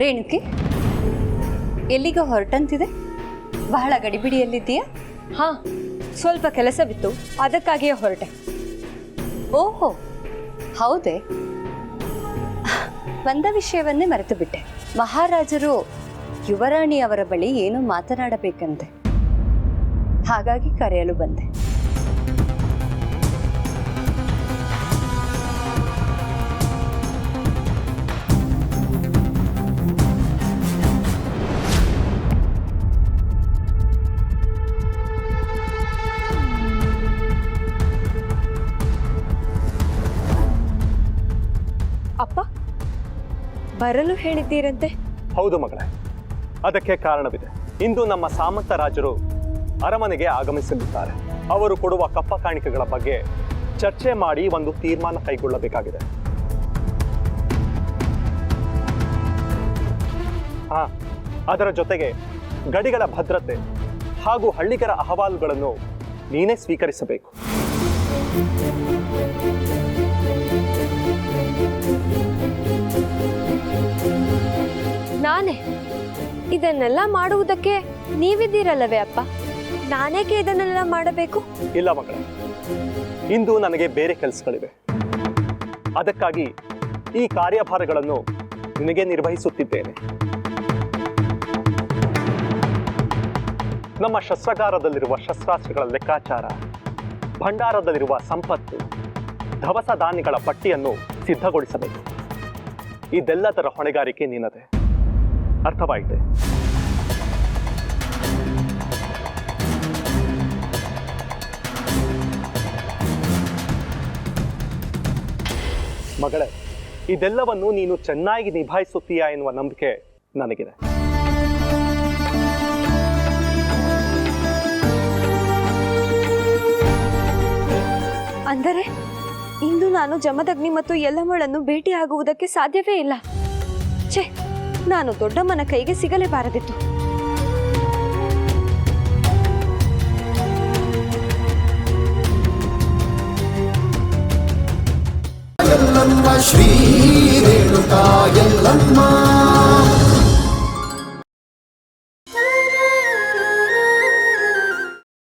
ರೇಣುಕಿ ಎಲ್ಲಿಗೆ ಹೊರಟಂತಿದೆ. ಬಹಳ ಗಡಿಬಿಡಿಯಲ್ಲಿದ್ದೀಯಾ? ಹಾ. ಸ್ವಲ್ಪ ಕೆಲಸವಿತ್ತು ಅದಕ್ಕಾಗಿಯೇ ಹೊರಟೆ. ಓಹೋ ಹೌದೇ. ಬಂದ ವಿಷಯವನ್ನೇ ಮರೆತು ಬಿಟ್ಟೆ. ಮಹಾರಾಜರು ಯುವರಾಣಿ ಅವರ ಬಳಿ ಏನು ಮಾತನಾಡಬೇಕಂತೆ. ಹಾಗಾಗಿ ಕರೆಯಲು ಬಂದೆ. ಅಪ್ಪ, ಬರಲು ಹೇಳಿದ್ದೀರಂತೆ? ಹೌದು ಮಗಳೇ. ಅದಕ್ಕೆ ಕಾರಣವಿದೆ. ಇಂದು ನಮ್ಮ ಸಾಮಂತ ರಾಜರು ಅರಮನೆಗೆ ಆಗಮಿಸಲಿದ್ದಾರೆ. ಅವರು ಕೊಡುವ ಕಪ್ಪ ಕಾಣಿಕೆಗಳ ಬಗ್ಗೆ ಚರ್ಚೆ ಮಾಡಿ ಒಂದು ತೀರ್ಮಾನ ಕೈಗೊಳ್ಳಬೇಕಾಗಿದೆ. ಹಾ, ಅದರ ಜೊತೆಗೆ ಗಡಿಗಳ ಭದ್ರತೆ ಹಾಗೂ ಹಳ್ಳಿಗರ ಅಹವಾಲುಗಳನ್ನು ನೀನೇ ಸ್ವೀಕರಿಸಬೇಕು. ಇದನ್ನೆಲ್ಲ ಮಾಡುವುದಕ್ಕೆ ನೀವಿದ್ದೀರಲ್ಲವೇ ಅಪ್ಪ? ನಾನೇಕೆ ಇದನ್ನೆಲ್ಲ ಮಾಡಬೇಕು? ಇಲ್ಲ ಮಗಳ. ಇಂದು ನನಗೆ ಬೇರೆ ಕೆಲಸಗಳಿವೆ. ಅದಕ್ಕಾಗಿ ಈ ಕಾರ್ಯಭಾರಗಳನ್ನು ನಿನಗೆ ನಿರ್ವಹಿಸುತ್ತಿದ್ದೇನೆ. ನಮ್ಮ ಶಸ್ತ್ರಾಗಾರದಲ್ಲಿರುವ ಶಸ್ತ್ರಾಸ್ತ್ರಗಳ ಲೆಕ್ಕಾಚಾರ, ಭಂಡಾರದಲ್ಲಿರುವ ಸಂಪತ್ತು ದವಸ ಧಾನ್ಯಗಳ ಪಟ್ಟಿಯನ್ನು ಸಿದ್ಧಗೊಳಿಸಬೇಕು. ಇದೆಲ್ಲದರ ಹೊಣೆಗಾರಿಕೆ ನಿನ್ನದೆ ಅರ್ಥವಾಯಿತೆ. ಮಗಳೇ, ಇದೆಲ್ಲವನ್ನು ನೀನು ಚೆನ್ನಾಗಿ ನಿಭಾಯಿಸುತ್ತೀಯಾ ಎನ್ನುವ ನಂಬಿಕೆ ನನಗಿದೆ. ಅಂದರೆ, ಇಂದು ನಾನು ಜಮದಗ್ನಿ ಮತ್ತು ಯಲ್ಲಮ್ಮಳನ್ನು ಭೇಟಿಯಾಗುವುದಕ್ಕೆ ಸಾಧ್ಯವೇ ಇಲ್ಲ. ಛೇ ನಾನು ದೊಡ್ಡಮ್ಮನ ಕೈಗೆ ಸಿಗಲೇಬಾರದಿತ್ತು. ಶ್ರೀ ರೇಣುಕಾ ಎಲ್ಲಮ್ಮ.